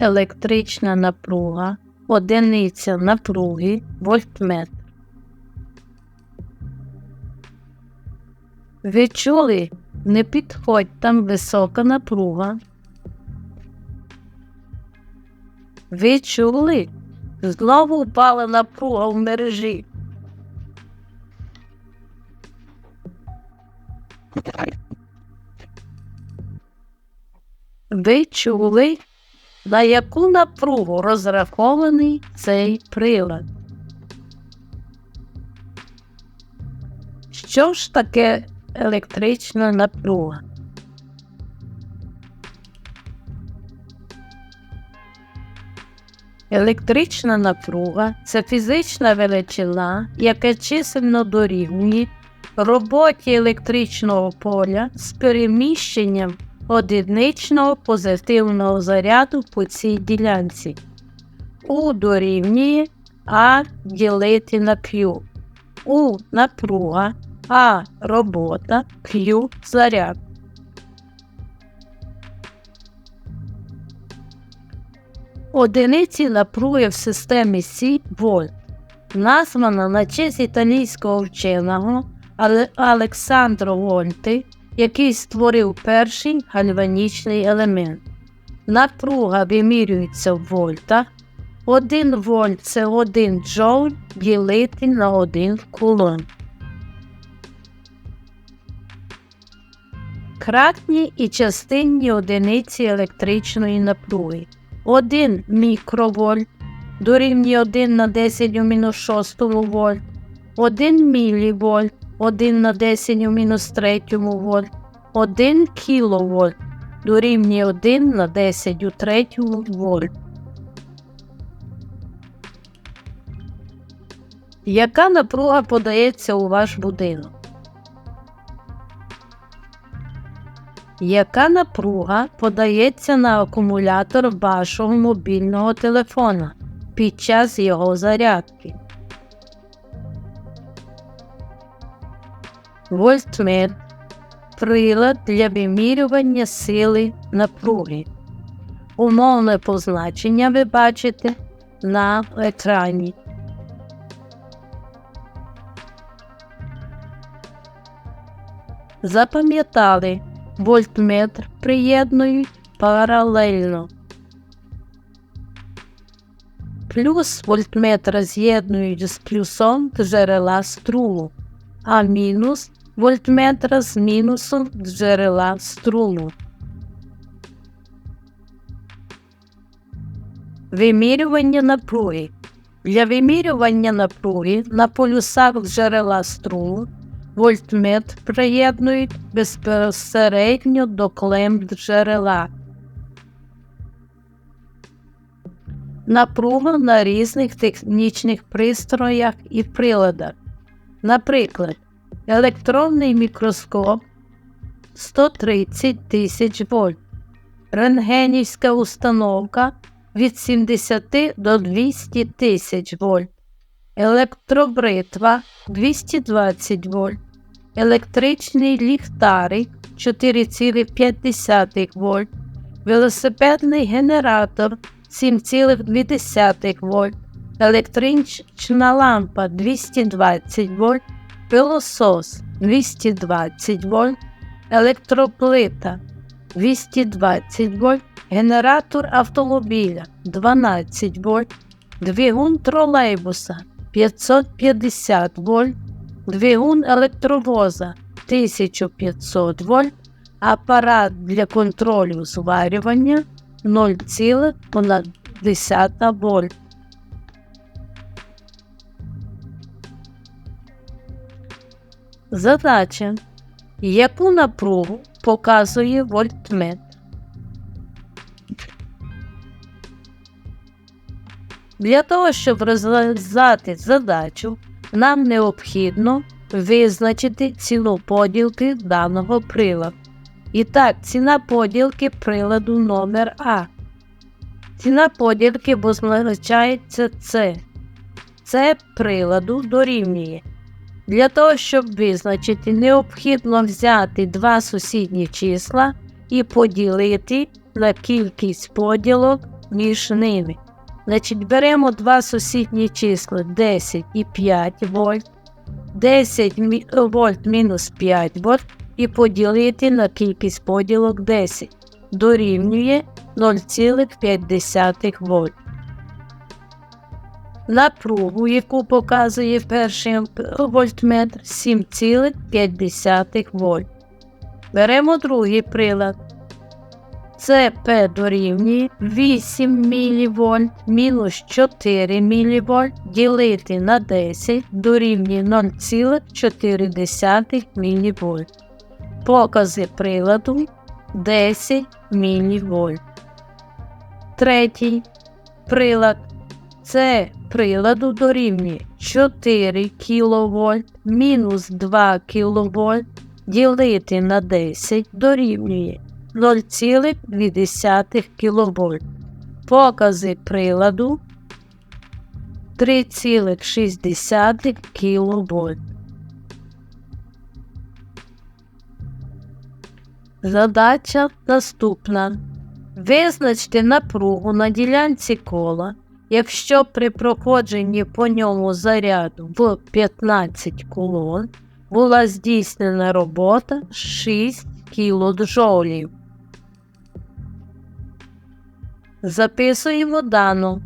електрична напруга, одиниця напруги, вольтметр. Ви чули? Не підходь там висока напруга. Ви чули? Знову впала напруга в мережі. Ви чули, на яку напругу розрахований цей прилад? Що ж таке електрична напруга? Електрична напруга це фізична величина, яка чисельно дорівнює роботі електричного поля з переміщенням одиничного позитивного заряду по цій ділянці. У дорівнює А ділити на Q. У напруга, А робота, Q заряд. Одиниці напруги в системі Сі вольт, названа на честь італійського вченого Александро Вольти, який створив перший гальванічний елемент. Напруга вимірюється в вольтах. 1 вольт це 1 джоуль ділити на 1 кулон. Кратні і частинні одиниці електричної напруги. 1 мікровольт дорівнює 1 на 10 у мінус 6 вольт, 1 мілівольт 1 на 10 у мінус 3 вольт, 1 кіловольт дорівнює 1 на 10 у 3 вольт. Яка напруга подається у ваш будинок? Яка напруга подається на акумулятор вашого мобільного телефона під час його зарядки? Вольтметр прилад для вимірювання сили напруги. Умовне позначення ви бачите на екрані. Запам'ятали, вольтметр приєднують паралельно. Плюс вольтметра з'єднують з плюсом джерела струму, а мінус вольтметра з мінусом джерела струму. Вимірювання напруги. Для вимірювання напруги на полюсах джерела струму вольтметр приєднують безпосередньо до клемб джерела. Напруга на різних технічних пристроях і приладах. Наприклад, електронний мікроскоп 130 тисяч вольт, рентгенівська установка від 70 до 200 тисяч вольт, електробритва 220 вольт, електричний ліхтарик 4,5 вольт, велосипедний генератор 7,2 вольт, електрична лампа 220 вольт, пилосос 220 вольт, електроплита 220 вольт, генератор автомобіля 12 вольт, двигун тролейбуса 550 вольт, двигун електровоза 1500 вольт, апарат для контролю зварювання 0,1 вольт. Задача. Яку напругу показує вольтметр? Для того, щоб розв'язати задачу, нам необхідно визначити ціну поділки даного приладу. І так, ціна поділки приладу номер А. Ціна поділки позначається С. Це приладу дорівнює. Для того, щоб визначити, необхідно взяти два сусідні числа і поділити на кількість поділок між ними. Значить, беремо два сусідні числа 10 і 5 вольт, 10 мі- вольт мінус 5 вольт і поділити на кількість поділок 10 дорівнює 0,5 вольт. Напругу, яку показує перший вольтметр 7,5 вольт. Беремо другий прилад. ЦП дорівнює 8 мВ мінус 4 мВ ділити на 10 дорівнює 0,4 мВ. Покази приладу 10 мВ. Третій прилад це приладу дорівнює 4 кВт мінус 2 кВт ділити на 10 дорівнює 0,2 кВт. Покази приладу 3,6 кВт. Задача наступна. Визначте напругу на ділянці кола, якщо при проходженні по ньому заряду в 15 кулон була здійснена робота 6 кДж. Записуємо дану.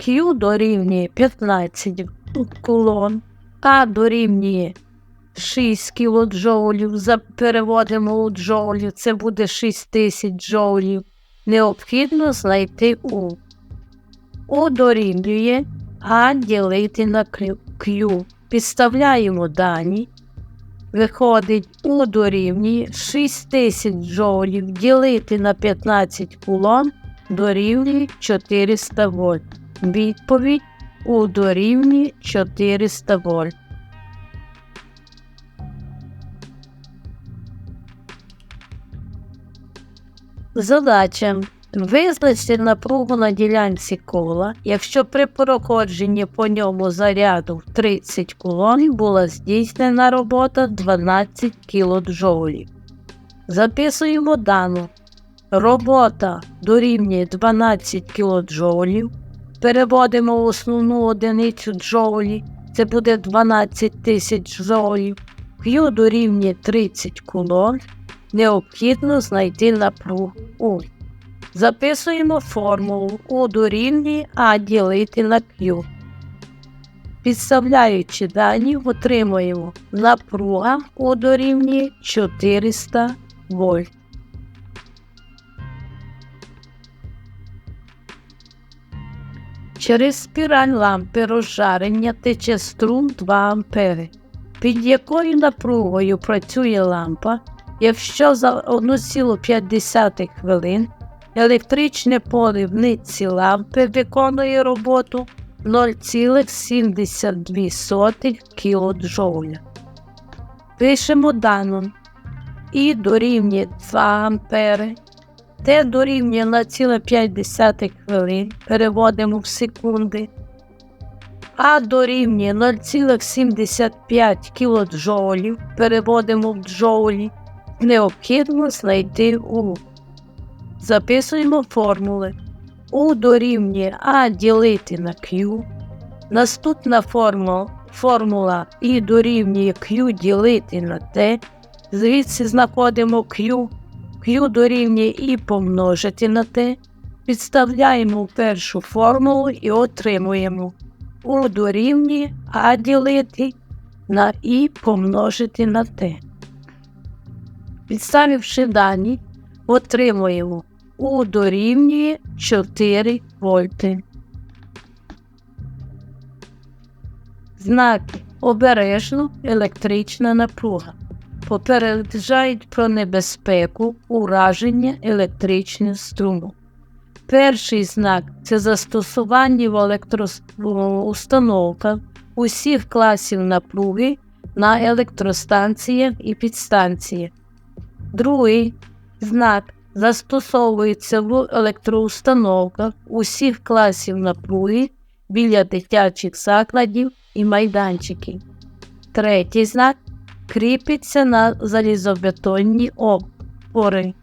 Q дорівнює 15 кулон, А дорівнює 6 кДж, за- переводимо у джоулі, це буде 6000 джоулів. Необхідно знайти У. У дорівнює А ділити на Q-. Підставляємо дані. Виходить, У дорівнює 6000 джоулів ділити на 15 кулон дорівнює 400 вольт. Відповідь У дорівнює 400 вольт. Задача. Визначте напругу на ділянці кола, якщо при проходженні по ньому заряду в 30 кулонів була здійснена робота 12 кДж. Записуємо дану. Робота дорівнює 12 кДж. Переводимо в основну одиницю джоулі. Це буде 12 тисяч джоулів. Q дорівнює 30 кулон. Необхідно знайти напругу. Записуємо формулу У дорівнює А ділити на Q. Підставляючи дані, отримуємо напруга У дорівнює 400 вольт. Через спіраль лампи розжарення тече струм 2 А. Під якою напругою працює лампа, якщо за 1,5 хвилин електричне поле в нитці лампи виконує роботу 0,72 кДж. Пишемо дану І дорівнює 2 ампери, Т дорівнює 0,5 хвилин, переводимо в секунди. А дорівнює 0,75 кДж, переводимо в джоулі. Необхідно знайти У. Записуємо формули. У дорівнює А ділити на Q. Наступна формула, формула І дорівнює Q ділити на Т. Звідси знаходимо Q. Q дорівнює І помножити на Т. Підставляємо першу формулу і отримуємо У дорівнює А ділити на І помножити на Т. Підставивши дані, отримуємо У дорівнює 4 вольти. Знаки обережно електрична напруга. Попереджають про небезпеку ураження електричного струму. Перший знак це застосування в електроустановках усіх класів напруги на електростанціях і підстанціях. Другий знак застосовується в електроустановках усіх класів напруги біля дитячих закладів і майданчиків. Третій знак кріпиться на залізобетонні опори.